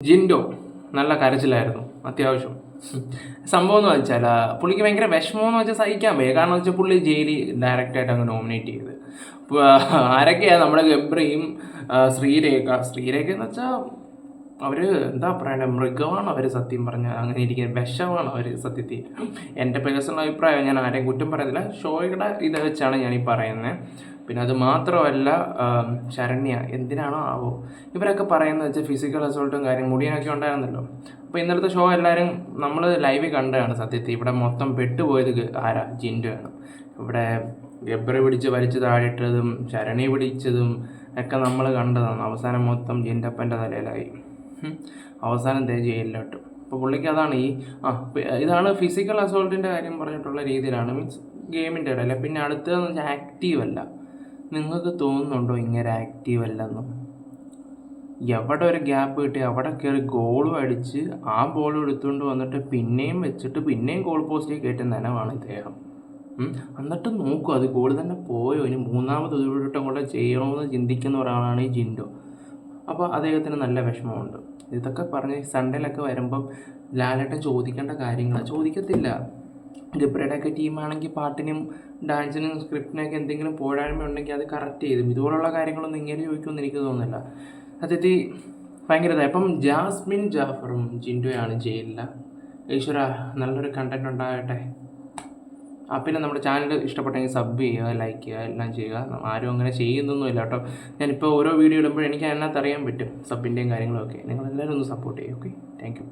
ജിൻഡോ നല്ല കരച്ചിലായിരുന്നു അത്യാവശ്യം. സംഭവം എന്ന് വെച്ചാൽ പുള്ളിക്ക് ഭയങ്കര വിഷമം എന്ന് വെച്ചാൽ സഹിക്കാൻ വയ്യ. കാരണം എന്ന് വെച്ചാൽ പുള്ളി ജയിലിൽ ഡയറക്റ്റായിട്ട് അങ്ങ് നോമിനേറ്റ് ചെയ്ത്. ആരൊക്കെയാണ് നമ്മുടെ ഗബ്രയും ശ്രീരേഖ? ശ്രീരേഖ എന്ന് വെച്ചാൽ അവർ എന്താ പറയണ്ടേ മൃഗമാണ് അവർ സത്യം പറഞ്ഞ അങ്ങനെ ഇരിക്കുന്നത് വിഷമാണ് അവർ സത്യത്തിൽ. എന്റെ പേഴ്സണൽ അഭിപ്രായം ഞാൻ ആരെയും കുറ്റം പറയുന്നില്ല ഷോയുടെ ഇത് വെച്ചാണ് ഞാൻ ഈ പറയുന്നത്. പിന്നെ അത് മാത്രമല്ല ശരണ്യ എന്തിനാണോ ആവോ? ഇവരൊക്കെ പറയുന്നത് വെച്ചാൽ ഫിസിക്കൽ അസോൾട്ടും കാര്യം മുടിയനൊക്കെ ഉണ്ടായിരുന്നല്ലോ. അപ്പോൾ ഇന്നലത്തെ ഷോ എല്ലാവരും നമ്മൾ ലൈവിൽ കണ്ടതാണ് സത്യത്തിൽ. ഇവിടെ മൊത്തം പെട്ടുപോയത് ആരാ? ജിൻഡുവാണ് ഇവിടെ ഗബ്ബറി പിടിച്ച് വലിച്ച് താഴിട്ടതും ശരണി പിടിച്ചതും ഒക്കെ നമ്മൾ കണ്ടതാണ്. അവസാനം മൊത്തം ജിന്റപ്പന്റെ തലയിലായി. അവസാനം ദേ ജയിലിലോട്ട്. അപ്പോൾ പുള്ളിക്ക് അതാണ് ഈ ആ ഇതാണ് ഫിസിക്കൽ അസോൾട്ടിന്റെ കാര്യം പറഞ്ഞിട്ടുള്ള രീതിയിലാണ്. മീൻസ് ഗെയിമിന്റെ ഇടയിൽ പിന്നെ അടുത്തതെന്ന് വെച്ചാൽ ആക്റ്റീവ് അല്ല. നിങ്ങൾക്ക് തോന്നുന്നുണ്ടോ ഇങ്ങനെ ആക്റ്റീവ് അല്ലെന്ന്? എവിടെ ഒരു ഗ്യാപ്പ് കിട്ടി അവിടെ കയറി ഗോളും അടിച്ച് ആ ബോളും എടുത്തുകൊണ്ട് വന്നിട്ട് പിന്നെയും വെച്ചിട്ട് പിന്നെയും ഗോൾ പോസ്റ്റിൽ കയറ്റുന്ന നനവാണ് ഇദ്ദേഹം. എന്നിട്ട് നോക്കും അത് ഗോൾ തന്നെ പോയോ? ഇനി മൂന്നാമത് ഉരുട്ടം കൂടെ ചെയ്യണമെന്ന് ചിന്തിക്കുന്ന ഒരാളാണ് ഈ ജിൻഡോ. അപ്പോൾ അദ്ദേഹത്തിന് നല്ല വിഷമമുണ്ട്. ഇതൊക്കെ പറഞ്ഞ് സൺഡേയിലൊക്കെ വരുമ്പം ലാലേട്ടൻ ചോദിക്കേണ്ട കാര്യങ്ങൾ ചോദിക്കത്തില്ല. ഗബ്രയുടെയൊക്കെ ടീമാണെങ്കിൽ പാട്ടിനും ഡാൻസിനും സ്ക്രിപ്റ്റിനൊക്കെ എന്തെങ്കിലും പോരായ്മ ഉണ്ടെങ്കിൽ അത് കറക്റ്റ് ചെയ്തു. ഇതുപോലുള്ള കാര്യങ്ങളൊന്നും ഇങ്ങനെ ചോദിക്കുമെന്ന് എനിക്ക് തോന്നുന്നില്ല. സത്യത്തിൽ ഭയങ്കര ഇപ്പം ജാസ്മിൻ ജാഫറും ജിൻഡോയാണ് ജയിലില്ല ഈശ്വര നല്ലൊരു കണ്ടന്റ് ഉണ്ടാകട്ടെ. ആ പിന്നെ നമ്മുടെ ചാനൽ ഇഷ്ടപ്പെട്ടെങ്കിൽ സബ് ചെയ്യുക ലൈക്ക് ചെയ്യുക എല്ലാം ചെയ്യുക. ആരും അങ്ങനെ ചെയ്യുന്നൊന്നുമില്ല കേട്ടോ. ഞാനിപ്പോൾ ഓരോ വീഡിയോ ഇടുമ്പോഴും എനിക്ക് അതിനകത്ത് അറിയാൻ പറ്റും സബിന്റെയും കാര്യങ്ങളൊക്കെ. നിങ്ങൾ നിങ്ങളെല്ലാവരും ഒന്ന് സപ്പോർട്ട് ചെയ്യും ഓക്കെ താങ്ക്